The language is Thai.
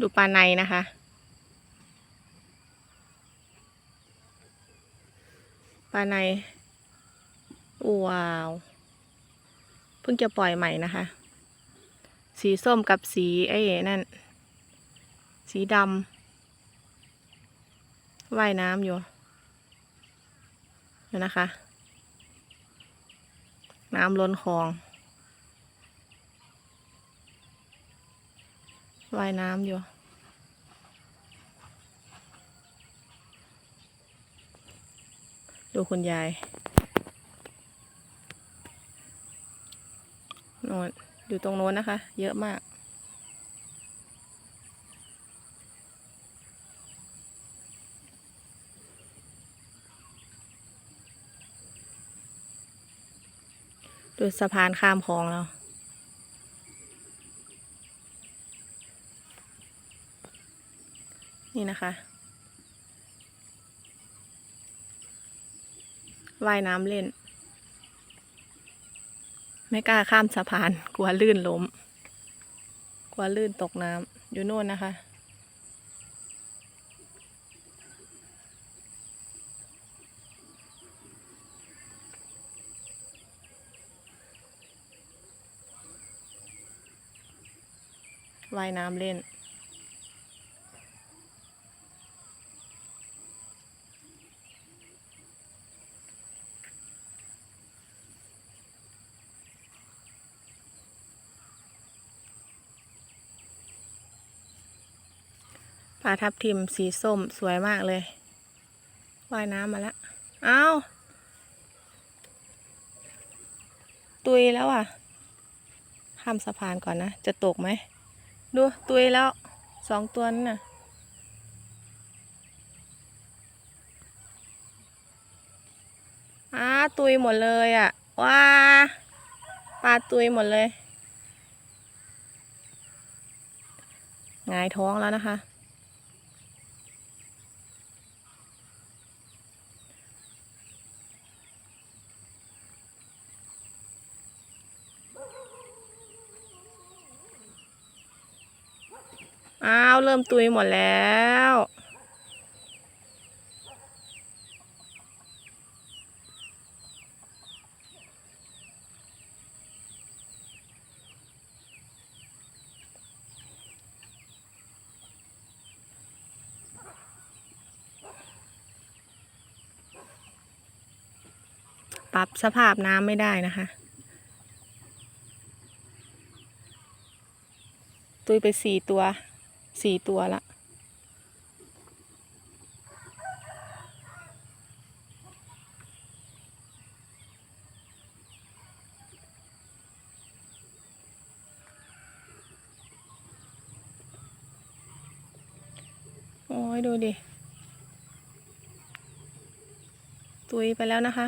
ดูปลาในนะคะ ปลาใน ว้าว เพิ่งจะปล่อยใหม่นะคะ สีส้มกับสีไอ้นั่น สีดำว่ายน้ำอยู่นะคะ น้ำล้นคลอง ว่ายน้ำอยู่ ดูคุณยายโนนอยู่ตรงโน้นนะคะ เยอะมาก ดูสะพานข้ามคลองเรา นี่นะคะ ว่ายน้ำเล่น ไม่กล้าข้ามสะพาน กลัวลื่นล้ม กลัวลื่นตกน้ำอยู่โน่นนะคะว่ายน้ำเล่น ปลาทับทิมสีส้มสวยมากเลย ว่ายน้ำมาแล้วอ้าวตุยแล้วอะ ข้ามสะพานก่อนนะ จะตกไหม ดูตุยแล้วสองตัวนั่นน่ะ อ้าตุยหมดเลยอะ ว้า ปลาตุยหมดเลยงายท้องแล้วนะคะ อ้าว เริ่มตุยหมดแล้วปรับสภาพน้ำไม่ได้นะคะ ตุยไปสี่ตัว สี่ตัวละโอ้ยดูดิ ตุยไปแล้วนะคะ